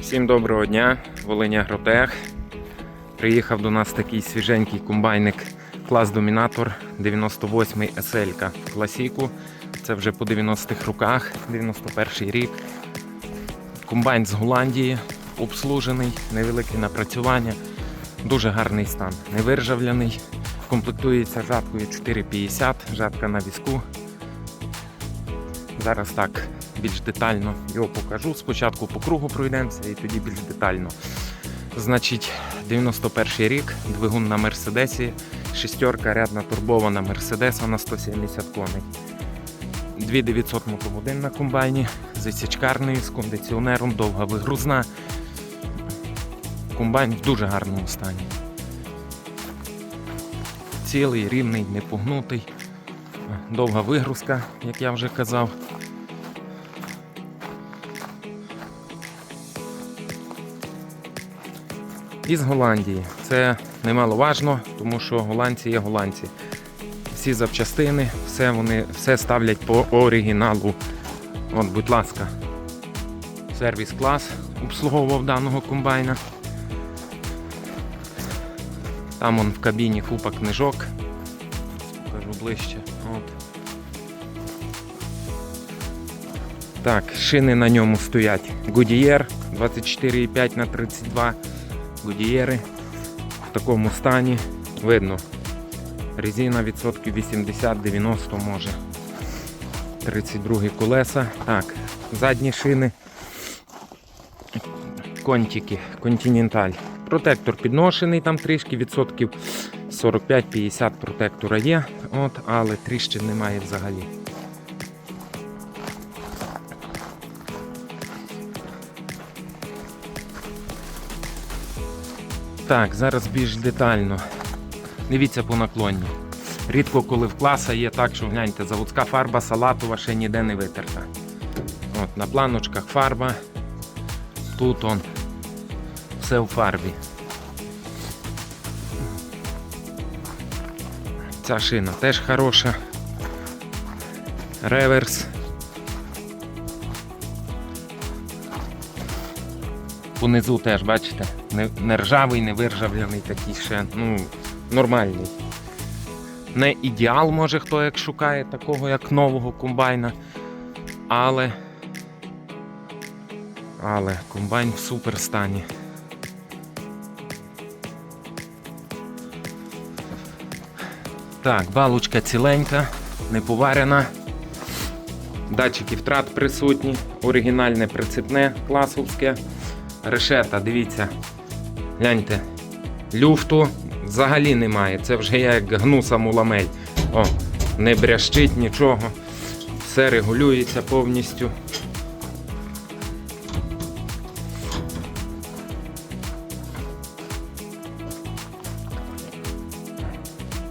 Всім доброго дня, Волиня Агротех. Приїхав до нас такий свіженький комбайник клас Домінатор 98 SL класіку. Це вже по 90-х роках, 91-й рік. Комбайн з Голландії, обслужений, невелике напрацювання, дуже гарний стан, не виржавляний. Комплектується жаткою 450, жатка на візку. Зараз так більш детально його покажу. Спочатку по кругу пройдемося і тоді більш детально. Значить, 91 рік, двигун на Мерседесі, шестерка рядна турбована Мерседеса на 170 коней. 2900 мотогодин на комбайні, засічкарний, з кондиціонером, довга вигрузна. Комбайн в дуже гарному стані. Цілий, рівний, не погнутий. Довга вигрузка, як я вже казав. Із Голландії. Це немаловажно, тому що голландці є голландці. Всі запчастини, все вони все ставлять по оригіналу. От, будь ласка, сервіс клас обслуговував даного комбайна. Там он в кабіні купа книжок. Покажу ближче. От. Так, шини на ньому стоять Goodyear 24,5 на 32 Goodyear в такому стані. Видно. Резина відсотків 80-90 може. 32 колеса. Так, задні шини. Контики, Continental. Протектор підношений там трішки, відсотків 45-50 протектора є, от, але тріщин немає взагалі. Так, зараз більш детально. Дивіться по наклонні. Рідко коли в класа є так, що гляньте, заводська фарба салатова ще ніде не витерта. От, на планочках фарба. Тут он все в фарбі. Ця шина теж хороша. Реверс. Понизу теж, бачите, не, не ржавий, не виржавлений такий ще, ну, нормальний. Не ідеал, може хто як шукає такого, як нового комбайна. Але. Але комбайн в супер стані. Так, балочка ціленька, не поварена. Датчики втрат присутні, оригінальне прицепне класовське. Решета, дивіться, гляньте, люфту взагалі немає. Це вже я як гну саму ламель. О, не брящить нічого. Все регулюється повністю.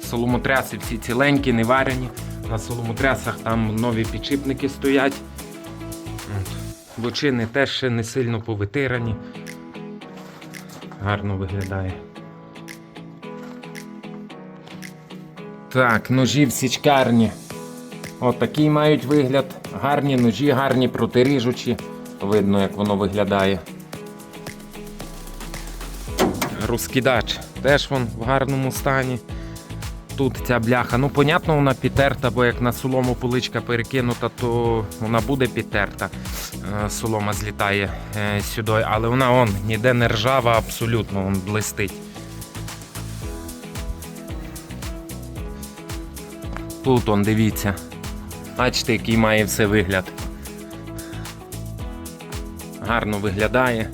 Соломотряси всі ціленькі, не варені. На соломотрясах там нові підшипники стоять. Бочини теж ще не сильно повитирані. Гарно виглядає. Так, ножі в січкарні. Отакий мають вигляд. Гарні ножі, гарні протиріжучі. Видно, як воно виглядає. Розкидач теж вон в гарному стані. Тут ця бляха, ну понятно, вона підтерта, бо як на солому поличка перекинута, то вона буде підтерта. Е, Солома злітає е, сюди, але вона он ніде не ржава, абсолютно он блистить. Тут он, дивіться. Бачите, який має все вигляд. Гарно виглядає.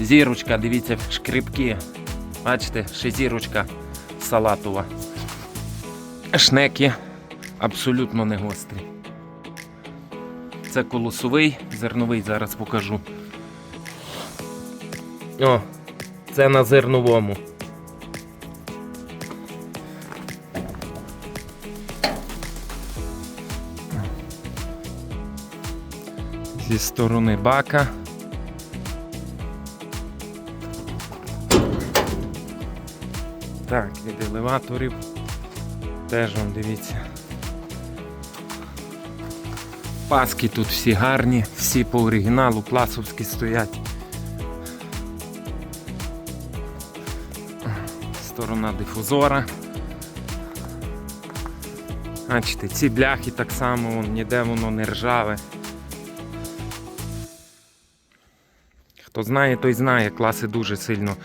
Зірочка, дивіться, шкрипки. Бачите, ще зірочка салатова. Шнеки абсолютно не гострі. Це колосовий, зерновий зараз покажу. О, це на зерновому. Зі сторони бака. Так, від елеваторів теж вам дивіться. Паски тут всі гарні, всі по оригіналу, пласовські стоять. Сторона дифузора. Бачите, ці бляхи так само, вон, ніде воно не ржаве. Хто знає, той знає, класи дуже сильно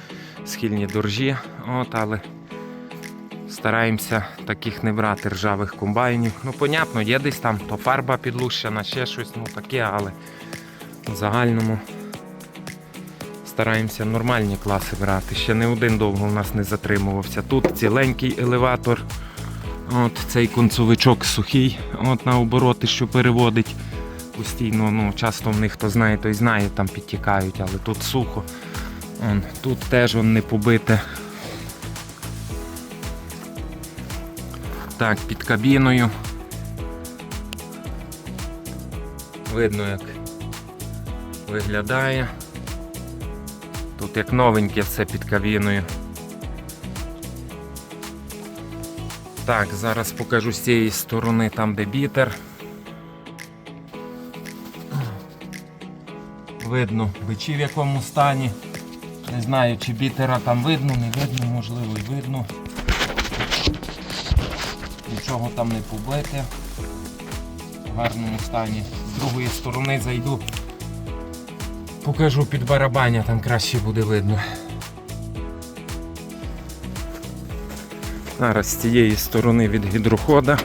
схильні до ржі. От, але стараємося таких не брати ржавих комбайнів. Ну, понятно, є десь там то фарба підлущена, ще щось, ну таке, але в загальному стараємося нормальні класи брати. Ще не один довго у нас не затримувався. Тут ціленький елеватор. От цей концовичок сухий, от на обороти, що переводить постійно. Ну, часто в них хто знає, той знає, там підтікають, але тут сухо. Тут теж он не побите. Так, під кабіною. Видно, як виглядає. Тут як новеньке все під кабіною. Так, зараз покажу з цієї сторони, там де бітер. Видно бичі в якому стані. Не знаю, чи бітера там видно, не видно, можливо і видно. Нічого там не побите. В гарному стані. З другої сторони зайду. Покажу під барабаня, там краще буде видно. Зараз з цієї сторони від гідрохода.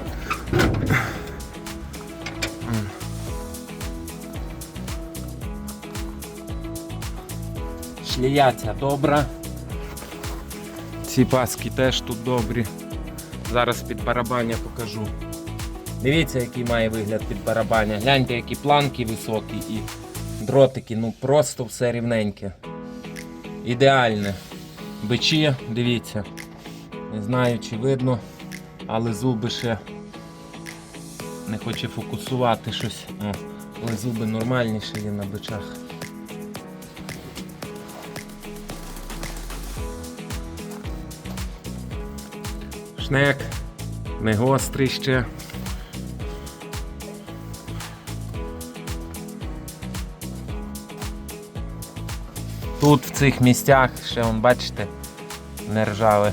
Шліяця добра. Ці паски теж тут добрі. Зараз під барабаня покажу. Дивіться, який має вигляд під барабаня. Гляньте, які планки високі і дротики, ну просто все рівненьке. Ідеальне. Бичі, дивіться. Не знаю, чи видно, але зуби ще не хоче фокусувати щось. О, але зуби нормальніші є на бичах. Шнек, не гострий ще. Тут в цих місцях ще, вон, бачите, не ржаве.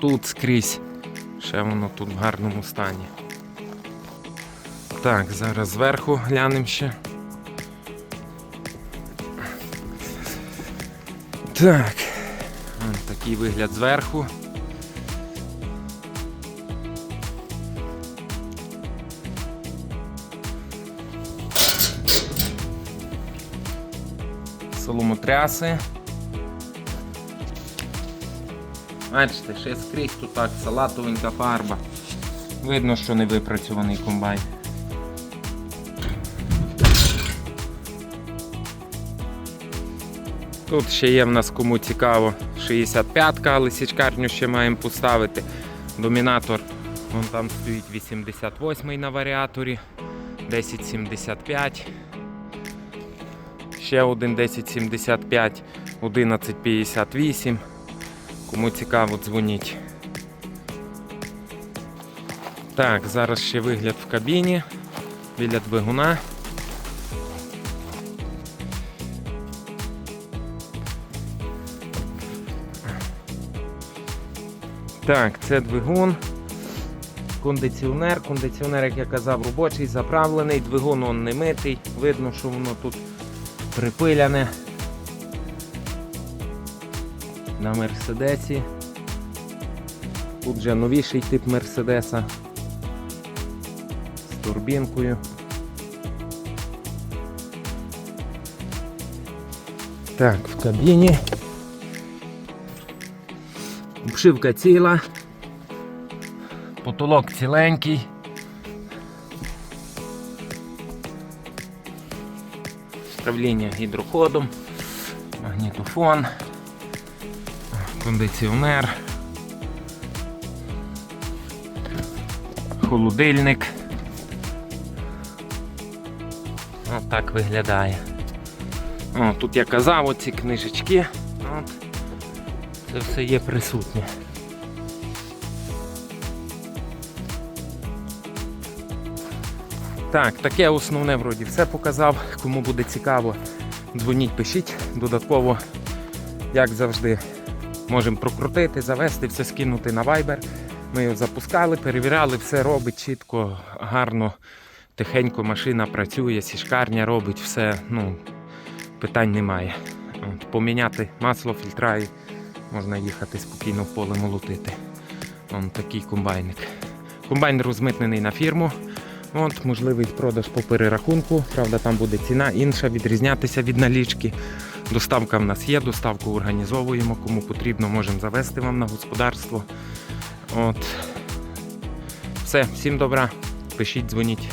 Тут скрізь. Ще воно тут в гарному стані. Так, зараз зверху глянемо ще. Так. Такий вигляд зверху. Соломотряси. Бачите, ще скрізь тут так, салатовенька фарба. Видно, що не випрацьований комбайн. Тут ще є в нас кому цікаво 65-ка, але січкарню ще маємо поставити. Домінатор, вон там стоїть 88-й на варіаторі, 1075. Ще один 1075, 1158. Кому цікаво, дзвоніть. Так, зараз ще вигляд в кабіні біля двигуна. Так, це двигун. Кондиціонер. Кондиціонер, як я казав, робочий, заправлений, двигун он не митий. Видно, що воно тут припиляне. На Мерседесі. Тут вже новіший тип Мерседеса з турбінкою. Так, в кабіні. Обшивка ціла. Потолок ціленький. Справління гідроходом, магнітофон, кондиціонер, холодильник. Ось так виглядає. О, тут я казав, оці книжечки. От. Це все є присутнє. Так, таке основне вроді все показав. Кому буде цікаво, дзвоніть, пишіть. Додатково, як завжди, можемо прокрутити, завести, все скинути на Viber. Ми його запускали, перевіряли, все робить чітко, гарно, тихенько машина працює, сішкарня робить, все, ну, питань немає. Поміняти масло, фільтра і можна їхати спокійно в поле молотити. Вон такий комбайник. Комбайн розмитнений на фірму. От, можливий продаж по перерахунку. Правда, там буде ціна інша, відрізнятися від налічки. Доставка в нас є, доставку організовуємо. Кому потрібно, можемо завести вам на господарство. От. Все, всім добра. Пишіть, дзвоніть.